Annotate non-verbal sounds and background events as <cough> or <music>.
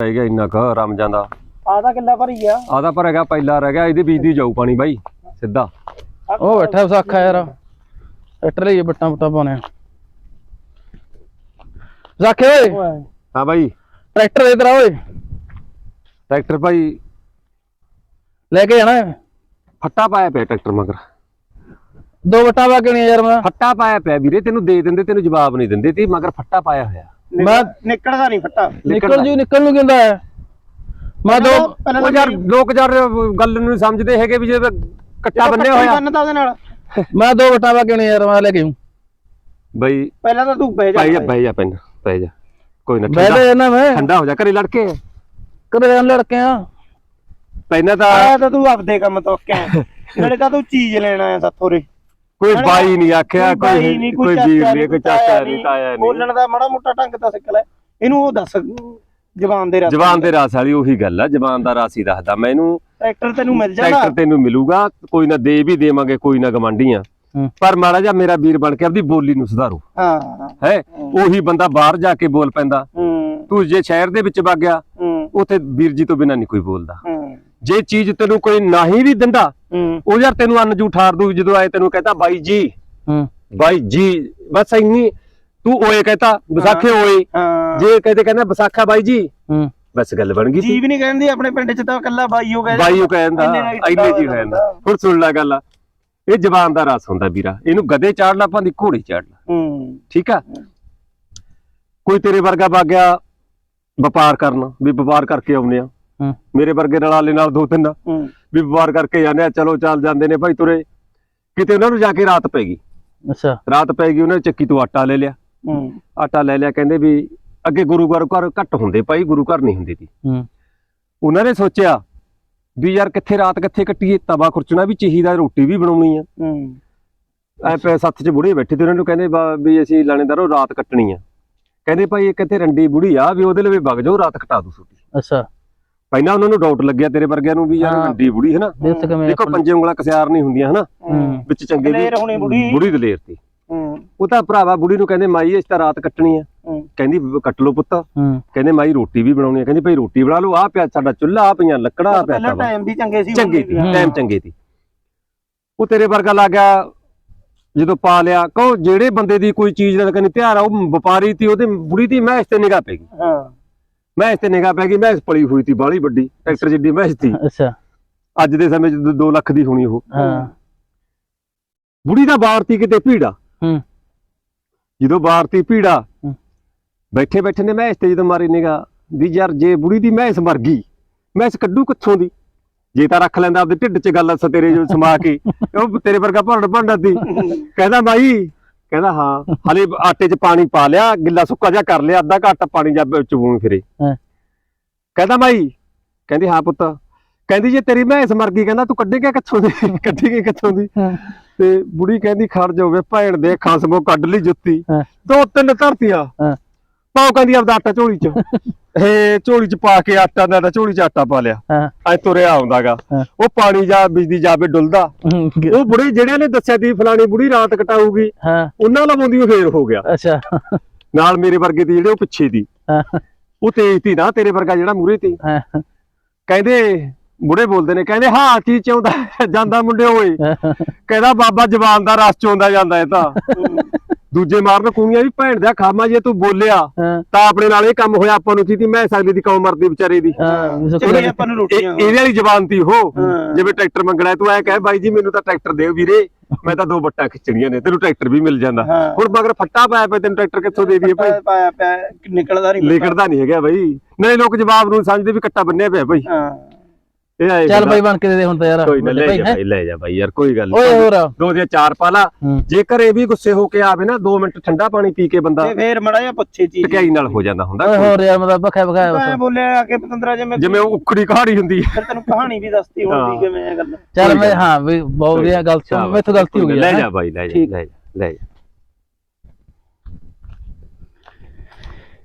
ਰਹਿ ਗਿਆ ਇੰਨਾ ਕੁ ਰਮ ਜਾਂਦਾ ਆਦਾ ਕਿੱਲਾ ਭਰੀ ਆ। ਆਦਾ ਪਰ ਹੈਗਾ ਪਹਿਲਾ ਰਹਿ ਗਿਆ ਇਹਦੇ ਬੀਜ ਦੀ ਜਾਊ ਪਾਣੀ ਬਾਈ ਸਿੱਧਾ। ਉਹ ਬੈਠਾ ਵਿਸਾਖਾ ਯਾਰ। ਟਰੈਕਟਰ ਲਈ ਬੱਟਾਂ ਬੁੱਟਾਂ ਪਾਉਣੇ ਆ। ਵਿਸਾਖੇ ਓਏ। ਓਏ। ਹਾਂ ਬਾਈ। ਟਰੈਕਟਰ ਇਧਰ ਆ ਓਏ। ਟਰੈਕਟਰ ਭਾਈ। ਲੈ ਕੇ ਜਾਣਾ। ਫੱਟਾ ਪਾਇਆ ਪਿਆ ਟਰੈਕਟਰ ਮਗਰ। ਦੋ ਬੱਟਾਂ ਪਾ ਕੇ ਨਹੀਂ ਯਾਰ ਮੈਂ। ਫੱਟਾ ਪਾਇਆ ਪਿਆ ਵੀਰੇ ਤੈਨੂੰ ਦੇ ਦਿੰਦੇ ਤੈਨੂੰ ਜਵਾਬ ਨਹੀਂ ਦਿੰਦੇ ਤੀ ਮਗਰ ਫੱਟਾ ਪਾਇਆ ਹੋਇਆ। ਮੈਂ ਨਿਕਲਦਾ ਨਹੀਂ ਫੱਟਾ। ਨਿਕਲ ਜੂ ਨਿਕਲ ਨੂੰ ਕਿੰਦਾ ਹੈ? ਮੈਂ ਦੋ ਉਹ ਯਾਰ ਲੋਕ ਯਾਰ ਗੱਲ ਨੂੰ ਨਹੀਂ ਸਮਝਦੇ ਹੈਗੇ ਵੀ ਜੇ ਕੱਟਾ ਬੰਨਿਆ ਹੋਇਆ। ਬੰਨਦਾ ਉਹਦੇ ਨਾਲ। ਮੈਂ ਦੋ ਬੱਟਾਂ ਪਾ ਕੇ ਨਹੀਂ ਯਾਰ ਮੈਂ ਲੈ ਕੇ ਆਉਂ ਬਈ ਪਹਿਲਾਂ ਤਾਂ ਤੂੰ ਬਹਿ ਜਾ। ਬਹਿ ਜਾ ਪੈਨ ਬਹਿ ਜਾ। ਕੋਈ ਨਾ ਬਹਿ ਠੰਡਾ ਜਾ ਨਾ ਮੈਂ। ਠੰਡਾ ਹੋ ਜਾ ਘਰੇ ਲੜਕੇ ਕਦੇ ਆਂ ਲੜਕੇ ਆ। ਪਹਿਲਾਂ ਤਾਂ ਆਇਆ ਤਾਂ ਤੂੰ ਆਪਦੇ ਕੰਮ ਤੋਂ ਕਹਿ ਨਾਲੇ ਤਾਂ ਤੂੰ ਚੀਜ਼ ਲੈਣ ਆਇਆ ਸਾਥੋਂ ਰੇ ਕੋਈ ਬਾਈ ਨਹੀਂ ਆਖਿਆ ਕੋਈ ਨੀ, ਕੋਈ ਵੀਰ ਨਹੀਂ ਕੋਈ ਚਾਚਾ ਨਹੀਂ ਤਾਇਆ ਨਹੀਂ ਬੋਲਣ ਦਾ ਮਾੜਾ ਮੋਟਾ ਢੰਗ ਤਾਂ ਸਿੱਖ ਲੈ। ਇਹਨੂੰ ਉਹ ਦੱਸ ਜ਼ਬਾਨ ਦੇ ਰਸ ਜ਼ਬਾਨ ਦੇ ਰਾਸ ਵਾਲੀ ਉਹੀ ਗੱਲ ਆ ਜ਼ਬਾਨ ਦਾ ਰਾਸ ਹੀ ਦੱਸਦਾ ਮੈਨੂੰ ਟਰੈਕਟਰ ਤੈਨੂੰ ਮਿਲ ਜਾਣਾ। ਟਰੈਕਟਰ ਤੈਨੂੰ ਮਿਲੂਗਾ ਕੋਈ ਨਾ ਦੇ ਵੀ ਦੇਵਾਂਗੇ ਕੋਈ ਨਾ ਗਵਾਂਢੀਆਂ। ਪਰ ਮਾੜਾ ਜਿਹਾ ਮੇਰਾ ਵੀਰ ਬਣ ਕੇ ਆਪਦੀ ਬੋਲੀ ਨੂੰ ਸੁਧਾਰੋ। ਹਾਂ। ਹੈ? ਉਹੀ ਬੰਦਾ ਬਾਹਰ ਜਾ ਕੇ ਬੋਲ ਪੈਂਦਾ। ਤੂੰ ਜੇ ਸ਼ਹਿਰ ਦੇ ਵਿੱਚ ਵਗ ਗਿਆ ਉਥੇ ਵੀਰ ਜੀ ਤੋਂ ਬਿਨਾਂ ਨਹੀਂ ਕੋਈ ਬੋਲਦਾ। ਜੇ ਚੀਜ਼ ਤੈਨੂੰ ਕੋਈ ਨਹੀਂ ਵੀ ਦਿੰਦਾ ਉਹ ਯਾਰ ਤੈਨੂੰ ਅੰਨ ਜੂ ਠਾਰ ਦੂ ਜਦੋਂ ਆਏ ਤੈਨੂੰ ਕਹਤਾ ਬਾਈ ਜੀ ਬਾਈ ਜੀ ਬਸ ਇੰਨੀ ਤੂੰ ਓਏ ਕਹਤਾ ਵਿਸਾਖੇ ਓਏ। ਹਾਂ। ਜੇ ਕਹਤੇ ਕਹਿੰਦਾ ਵਿਸਾਖਾ ਬਾਈ ਜੀ ਬਸ ਗੱਲ ਬਣ ਗਈ ਜੀ ਵੀ ਨਹੀਂ ਕਹਿੰਦੀ ਆਪਣੇ ਪਿੰਡ 'ਚ ਤਾਂ ਇਕੱਲਾ ਬਾਈ ਹੋ ਗਿਆ ਬਾਈ ਉਹ ਕਹਿੰਦਾ ਨਾਲ ਹੀ ਇੰਨੇ ਜੀ ਹੁੰਦਾ। ਕਹਿੰਦਾ ਹੁਣ ਸੁਣ ਲੈ ਗੱਲ। ਇਹ ਜ਼ਬਾਨ ਦਾ ਰਸ ਹੁੰਦਾ ਵੀਰਾ। ਇਹਨੂੰ ਗਧੇ ਚਾੜ ਲਾ ਭਾਂਦੀ ਘੋੜੇ ਚਾੜ ਲਾ। ਹੂੰ। ਠੀਕ ਆ? ਕੋਈ ਤੇਰੇ ਵਰਗਾ ਵਗ ਗਿਆ ਵਪਾਰ ਕਰਨ ਵੀ ਵਪਾਰ ਕਰਕੇ ਆਉਨੇ ਆ। ਮੇਰੇ ਵਰਗੇ ਰਲਾਲੇ ਨਾਲ ਦੋ ਤਿੰਨ। ਵੀ ਵਪਾਰ ਕਰਕੇ ਜਾਂਦੇ ਆ ਚਲੋ ਚੱਲ ਜਾਂਦੇ ਨੇ ਭਾਈ ਤੁਰੇ। ਕਿਤੇ ਉਹਨਾਂ ਨੂੰ ਜਾ ਕੇ ਰਾਤ ਪੈ ਗਈ। ਅੱਛਾ। ਰਾਤ ਪੈ ਗਈ ਉਹਨੇ ਚੱਕੀ ਤੋਂ ਆਟਾ ਲੈ ਲਿਆ। ਹੂੰ। ਆਟਾ ਲੈ ਲਿਆ ਕਹਿੰਦੇ ਵੀ ਅੱਗੇ ਗੁਰੂ ਘਰ ਘਰ ਘੱਟ ਹੁੰਦੇ ਭਾਈ ਗੁਰੂ ਘਰ ਨਹੀਂ ਹੁੰਦੇ ਸੀ ਹੂੰ। ਉਹਨਾਂ ਨੇ ਸੋਚਿਆ ਵੀ ਯਾਰ ਕਿੱਥੇ ਰਾਤ ਕਿੱਥੇ ਕੱਟੀਏ ਤਵਾ ਖੁਰਚਣਾ ਵੀ ਚਾਹੀਦਾ ਰੋਟੀ ਵੀ ਬਣਾਉਣੀ ਆ। ਹੂੰ। ਐ ਪੈ ਸੱਥ 'ਚ ਬੁੜੇ ਬੈਠੇ ਤੇ ਉਹਨਾਂ ਨੂੰ ਕਹਿੰਦੇ ਵੀ ਅਸੀਂ ਲਾਣੇਦਾਰੋ ਰਾਤ ਕੱਟਣੀ ਆ। ਕਹਿੰਦੇ ਭਾਈ ਇਹ ਕਿੱਥੇ ਰੰਡੀ ਬੁੜੀ ਆ ਵੀ ਉਹਦੇ ਲਈ ਵਗ ਜਾਓ ਰਾਤ ਕਟਾ ਦੂ ਛੁੱਟੀ। ਅੱਛਾ। ਪਹਿਲਾਂ ਉਹਨਾਂ ਨੂੰ ਡਾਊਟ ਲੱਗਿਆ ਤੇਰੇ ਵਰਗਿਆਂ ਨੂੰ ਵੀ ਯਾਰ ਹਾਂ। ਰੰਡੀ ਬੁੜੀ ਹੈ ਨਾ। ਦੇਖ ਕਿਵੇਂ ਦੇਖੋ ਪੰਜੇ ਉਂਗਲਾਂ ਕਸਿਆਰ ਨਹੀਂ ਹੁੰਦੀਆਂ ਹਨਾ। ਹੂੰ। ਵਿੱਚ ਚੰਗੇ ਦਲੇਰ ਹੋਣੀ ਬੁੜੀ। ਬੁੜੀ ਦਲੇਰ ਤੀ। ਹੂੰ। ਉਹ ਤਾਂ ਭਰਾਵਾ ਬੁੜੀ ਨੂੰ ਕਹਿੰਦੇ ਮਾਈ ਇਸ ਤਾਂ ਰਾਤ ਕੱਟਣੀ ਆ। ਹੂੰ। ਕਹਿੰਦੀ ਵੀ ਕੱਟ ਲਓ ਪੁੱਤ। ਹੂੰ। ਕਹਿੰਦੇ ਮਾਈ ਰੋਟੀ ਵੀ ਬਣਾਉਣੀ ਆ। ਕਹਿੰਦੀ ਭਾਈ ਰੋਟੀ ਬਣਾ ਲਓ। ਆ ਪਿਆ ਸਾਡਾ ਚੁੱਲ੍ਹਾ ਆ ਪਈਆਂ ਲੱਕੜਾਂ ਆ ਪਿਆ ਪਹਿਲਾਂ ਤਵਾ। ਟਾਈਮ ਵੀ ਚੰਗੇ ਸੀ ਚੰਗੀ ਵੀ। ਹੂੰ। ਟਾਈਮ ਚੰਗੇ ਤੀ ਉਹ ਤੇਰੇ ਵਰਗਾ ਲੱਗ ਗਿਆ ਜਦੋਂ ਪਾ ਲਿਆ। ਕਹੋ ਜਿਹੜੇ ਬੰਦੇ ਦੀ ਕੋਈ ਚੀਜ਼ ਦਾ ਕਹਿੰਦੀ ਧਿਆਨ ਆ ਉਹ ਵਪਾਰੀ ਤੀ ਉਹਦੇ ਬੁੜੀ ਦੀ ਮੈਂ ਇਸ ਤੇ ਨਿਗਾਹ ਪੈ ਗਈ। ਹਾਂ। ਮੈਂ ਇਸ ਤੇ ਨਿਗਾਹ ਪੈ ਗਈ ਮੈਂ ਇਸ ਪਲੀ ਹੋਈ ਤੀ ਬਾਹਲੀ ਵੱਡੀ ਟਰੈਕਟਰ ਜਿੱਡੀ ਮੈਂ ਤੀ ਅੱਛਾ। ਅੱਜ ਦੇ ਸਮੇਂ 'ਚ 2 ਲੱਖ ਦੀ ਹੋਣੀ ਉਹ। ਹਾਂ। ਬੁੜੀ ਦਾ ਬਾਰਤੀ ਕਿਤੇ ਭੀੜਾ। ਹੂੰ। ਜਦੋਂ ਬਾਰਤੀ ਭੀੜਾ। ਬੈਠੇ ਬੈਠੇ ਨੇ ਮੈਂ ਇਸ ਤੇ ਜਦੋਂ ਮਾਰੀ ਨਿਗਾਹ ਵੀ ਯਾਰ ਜੇ ਬੁੜੀ ਦੀ ਮੈਂ ਇਸ ਮਰ ਗਈ ਮੈਂ ਇਸ ਕੱਢੂ ਕਿੱਥੋਂ ਦੀ? ਜੇ ਤਾਂ ਰੱਖ ਲੈਂਦਾ ਆਪਦੇ ਢਿੱਡ 'ਚ ਗੱਲ ਸ ਤੇਰੇ ਜੋ ਸਮਾ ਕੇ <laughs> ਉਹ ਤੇਰੇ ਵਰਗਾ ਭੰਡ ਭੰਡਾ ਦੀ ਕਹਿੰਦਾ ਬਾਈ ਕਹਿੰਦਾ ਹਾਂ। ਹਲੇ ਆਟੇ 'ਚ ਪਾਣੀ ਪਾ ਲਿਆ ਗਿੱਲਾ ਸੁੱਕਾ ਜਿਹਾ ਕਰ ਲਿਆ ਅੱਧਾ ਘੱਟ ਪਾਣੀ ਜਾਂ ਚਬੂਣ ਫਿਰੇ। ਕਹਿੰਦਾ ਬਾਈ ਕਹਿੰਦੀ ਹਾਂ ਪੁੱਤ। ਕਹਿੰਦੀ ਜੇ ਤੇਰੀ ਮੈਂ ਇਸ ਮਰ ਗਈ ਕਹਿੰਦਾ ਤੂੰ ਕੱਢੇਗਾ ਕਿੱਥੋਂ ਦੀ? ਕੱਢੇਗੀ ਕਿੱਥੋਂ ਦੀ। ਤੇ ਬੁੜੀ ਕਹਿੰਦੀ ਖੜ ਜਾਵੇ ਭੈਣ ਦੇ ਖਸਮੋ ਕੱਢ ਲਈ ਜੁੱਤੀ। ਦੋ ਤਿੰਨ ਧਰਤੀਆਂ। ਪਾਉ ਕਹਿੰਦੀ ਆਪਦਾ ਆਟਾ ਝੋਲੀ 'ਚ। <laughs> ਇਹ ਝੋਲੀ 'ਚ ਪਾ ਕੇ ਆਟਾ ਦਾ ਤਾਂ ਝੋਲੀ 'ਚ ਆਟਾ ਪਾ ਲਿਆ। ਹਾਂ। ਐ ਤੁਰਿਆ ਆਉਂਦਾਗਾ। ਹਾਂ। ਉਹ ਪਾਣੀ ਜਾ ਬਿਜਦੀ ਜਾਵੇ ਡੁੱਲਦਾ। ਉਹ ਬੁੜੀ ਜਿਹੜਿਆਂ ਨੇ ਦੱਸਿਆ ਸੀ ਫਲਾਣੀ ਬੁੜੀ ਰਾਤ ਕਟਾਊਗੀ ਹਾਂ। ਉਹਨਾਂ ਲਵਾਉਂਦੀ ਉਹ ਫੇਰ ਹੋ ਗਿਆ। ਅੱਛਾ। ਨਾਲ ਮੇਰੇ ਵਰਗੇ ਦੀ ਜਿਹੜੇ ਉਹ ਪਿੱਛੇ ਦੀ। ਹਾਂ। ਉਹ ਤੇਜ਼ ਤੀ ਨਾ ਤੇਰੇ ਵਰਗਾ ਜਿਹੜਾ ਮੂਰੇ ਤੀ ਹਾਂ, ਕਹਿੰਦੇ ਬੁੜੇ ਬੋਲਦੇ ਨੇ ਕਹਿੰਦੇ ਹਾਂ ਕੀ ਚਾਹੁੰਦਾ ਜਾਂਦਾ ਮੁੰਡੇ ਓਏ। ਕਹਿੰਦਾ ਬਾਬਾ ਜਵਾਨ ਦਾ ਰਸ ਚੋਂਦਾ ਜਾਂਦਾ ਇਹ ਤਾਂ। ਦੂਜੇ ਮਾਰਨ ਕੂਣੀਆਂ ਵੀ ਭੈਣ ਦਾ ਖਾਮਾ ਜੇ ਤੂੰ ਬੋਲਿਆ ਹਾਂ। ਤਾਂ ਆਪਣੇ ਨਾਲ ਇਹ ਕੰਮ ਹੋਇਆ ਆਪਾਂ ਨੂੰ ਕੀ ਮੈਂ ਸਕਦੀ ਦੀ ਕੌਮ ਮਰਦੀ ਵਿਚਾਰੇ ਦੀ। ਹਾਂ ਸੁੱਕ ਚੰਗੇ ਆਪਾਂ ਨੂੰ ਇਹ- ਰੋਟੀਆਂ ਇਹਦੇ ਵਾਲੀ ਜ਼ਬਾਨ ਤੀ ਉਹ। ਹਾਂ। ਜਿਵੇਂ ਟਰੈਕਟਰ ਮੰਗਣਾ ਤੂੰ ਐ ਕਹੇ ਬਾਈ ਜੀ ਮੈਨੂੰ ਤਾਂ ਟਰੈਕਟਰ ਦਿਓ ਵੀਰੇ ਮੈਂ ਤਾਂ ਦੋ ਬੱਟਾਂ ਖਿੱਚਣੀਆਂ ਨੇ ਤੈਨੂੰ ਟਰੈਕਟਰ ਵੀ ਮਿਲ ਜਾਂਦਾ। ਹਾਂ। ਹੁਣ ਮਗਰ ਫੱਟਾ ਪਾਇਆ ਪਿਆ ਤੈਨੂੰ ਟਰੈਕਟਰ ਕਿੱਥੋਂ ਦੇ ਦਈਏ ਭਾਈ? ਪਾਇਆ ਪਾਇਆ ਪਿਆ, ਨਿਕਲਦਾ ਨਹੀਂ ਲਿਖੜਦਾ ਨਹੀਂ ਹੈਗਾ ਬਾਈ। ਨਹੀਂ ਲੋਕ ਜਵਾਬ ਨੂੰ ਸਮਝਦੇ ਵੀ ਕੱਟਾ ਬੰਨਿਆ ਪਿਆ ਭਾਈ ਹਾਂ। ਇਹ ਆਏ ਚੱਲ ਬਾਈ ਬਣ ਕੇ ਦੇ ਦੇ ਹੁਣ ਤਾਂ ਯਾਰ। ਕੋਈ ਨਾ ਲੈ ਜਾ? ਭਾਈ ਲੈ ਜਾ ਭਾਈ ਯਾਰ ਕੋਈ ਗੱਲ ਓਏ ਨਹੀਂ ਹੋਰ। ਦੋ ਦੀਆਂ ਚਾਰ ਪਾ ਲਾ। ਹੂੰ। ਜੇਕਰ ਇਹ ਵੀ ਗੁੱਸੇ ਹੋ ਕੇ ਆਵੇ ਨਾ 2 ਮਿੰਟ ਠੰਡਾ ਪਾਣੀ ਪੀ ਕੇ ਬੰਦਾ ਤੇ ਫੇਰ ਮੜਾ ਜਿਹਾ ਪੁੱਛੇ ਚੀਜ਼। ਟਕਿਆਈ ਨਾਲ ਹੋ ਜਾਂਦਾ ਹੁੰਦਾ ਓਏ ਹੋਰ ਯਾਰ ਮਤਲਬ ਬਖਾ ਬਖਾ ਮੈਂ ਬੋਲਿਆ ਆ ਕੇ ਪਤੰਦਰਾ ਜਿਵੇਂ ਜਿਵੇਂ ਉਹ ਉਖੜੀ ਕਹਾੜੀ ਹੁੰਦੀ ਹੈ। ਫਿਰ ਤੈਨੂੰ ਕਹਾਣੀ ਵੀ ਦੱਸਤੀ। ਹੋਣੀ ਕਿਵੇਂ ਇਹ ਗੱਲ। ਚੱਲ ਮੈਂ ਹਾਂ ਵੀ ਬਹੁਤ ਵਧੀਆ ਗਲਤੀ ਮੈਥੋਂ ਗਲਤੀ ਹੋ ਗਈ ਲੈ ਜਾ ਲੈ ਜਾ ਠੀਕ। ਲੈ ਜਾ ਲੈ ਜਾ।